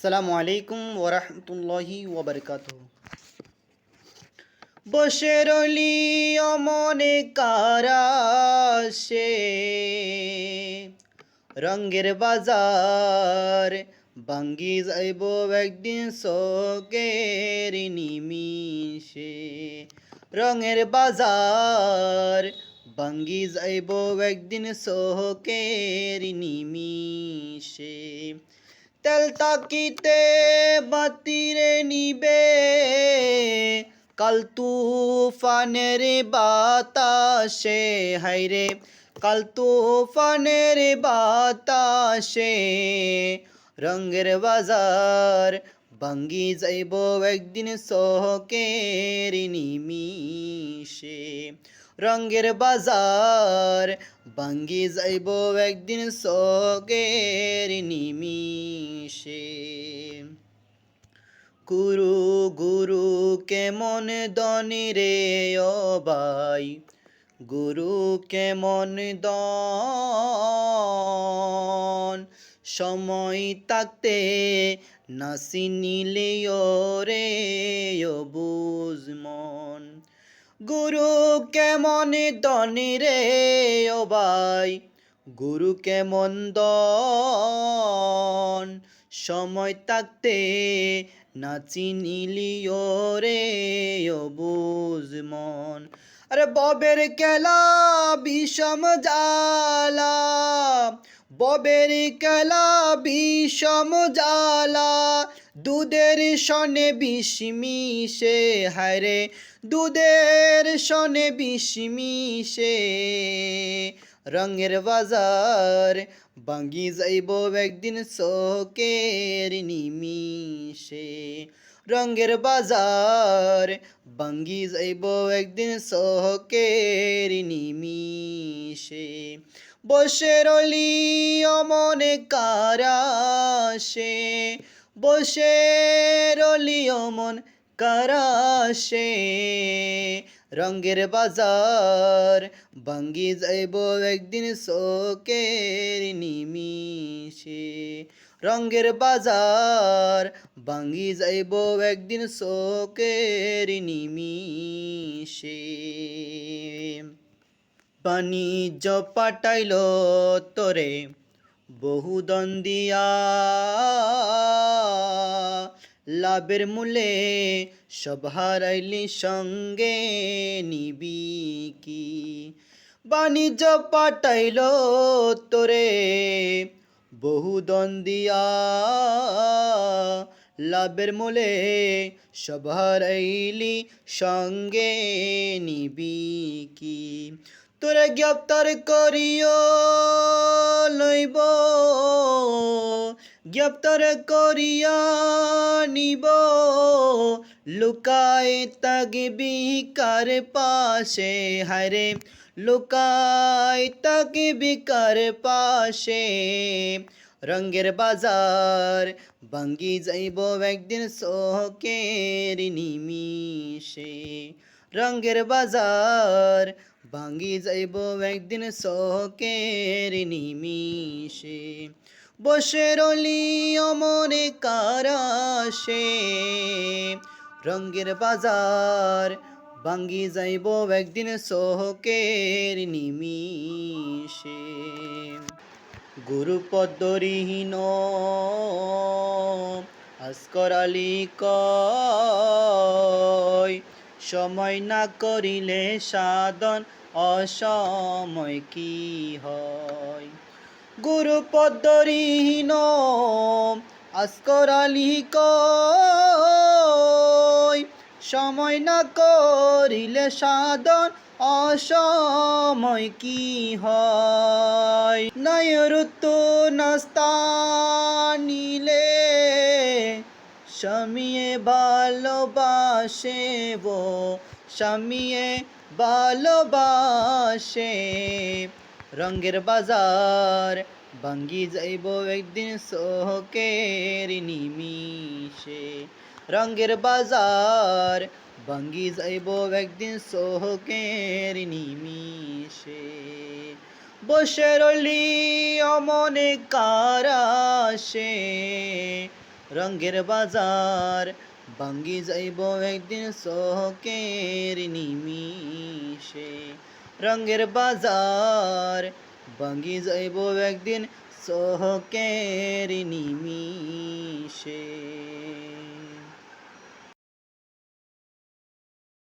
আসসালামু আলাইকুম ওরহমতুল্লাহি ওবরকাত বসে রলি অমনে কারাশে, রঙ্গের বাজার বাঙ্গি যাইব একদিন শোকের নিমিষে। রঙের বাজার বাঙ্গি যাইব একদিন শোকের নিমিষে। তেল তাকিতে বাতিরে নিবে। কাল তুফানের বাতাসে হাইরে কাল তুফানের বাতাসে রঙের বাজার ভাঙ্গি যাইব একদিন সহকের নিমিষে রঙের বাজার ভাঙ্গি যাইব একদিন সহকের নিমিষে। গুরু গুরু কেমন দনি রে ভাই? গুরু কেমন দন সময় থাকতে নাসি নিলে রে বুঝমন গুরু কেমন দনি রে ও ভাই? গুরু কেমন দন সময় থাকতে নাচি নিলিও রে ও বুঝমন আরে ববের কেলা বিষম জালা ববের কেলা বিষম জালা দুধের সনে বিষ মিশে, হায়রে, দুধের সনে বিষ মিশে। রঙের বাজার বাঙ্গি যাইব একদিন শোকের নিমিষে রঙের বাজার বাঙ্গি যাইব একদিন শোকের নিমিষে বসে রলি অমনে কারাশে বসে রলি অমন কারাশে। রঙের বাজার ভাঙ্গি যাইব একদিন শোকের নিমিষে। রঙের বাজার ভাঙ্গি যাইব একদিন শোকের নিমিষে। বাণিজ্য পাঠাইল তোরে বহুদন্দিয়া লাভের মূলে সব হারাইলি সঙ্গে নিবি কি? বাণিজ্য পাঠাইল তোরে বহুদন্দিয়া লাভের মূলে সব হারাইলি সঙ্গে নিবি কি? তোরে গ্রেপ্তার করিও লইব গ্রেপ্তার করিয়া নিব। লুকায় তাগবি কার পাশে? হারে লুকায় তাগবি কার পাশে? রঙের বাজার ভাঙ্গি যাইব একদিন শোকের নিমিষে। রঙের বাজার ভাঙ্গি যাইব একদিন শোকের নিমিষে। বসে রলি অমনে কারাশে রঙের বাজার, ভাঙ্গি যাইব একদিন শোকের নিমিষে। গুরু পদ্মরিহীন আস্কর আলী কয় সময় না করিলে সাধন অসময় কি হয়? গুরু পদ্মরিহীন আস্কর আলী কয় সময় না করিলে সাধন অসময় কি হয়? নয়রুতু নাস্তা নিলে স্বামীয়ে ভালোবাসে বো স্বামীয়ে ভালোবাসে রঙের বাজার ভাঙ্গি যাইব একদিন শোকের নিমিষে। রঙের বাজার ভাঙ্গি যাইব একদিন শোকের নিমিষে। বসে রলি অমনে কারাশে রঙ্গের বাজার ভাঙ্গি যাইব একদিন চোখের নিমিষে। রঙ্গের বাজার ভাঙ্গি যাইব একদিন চোখের নিমিষে।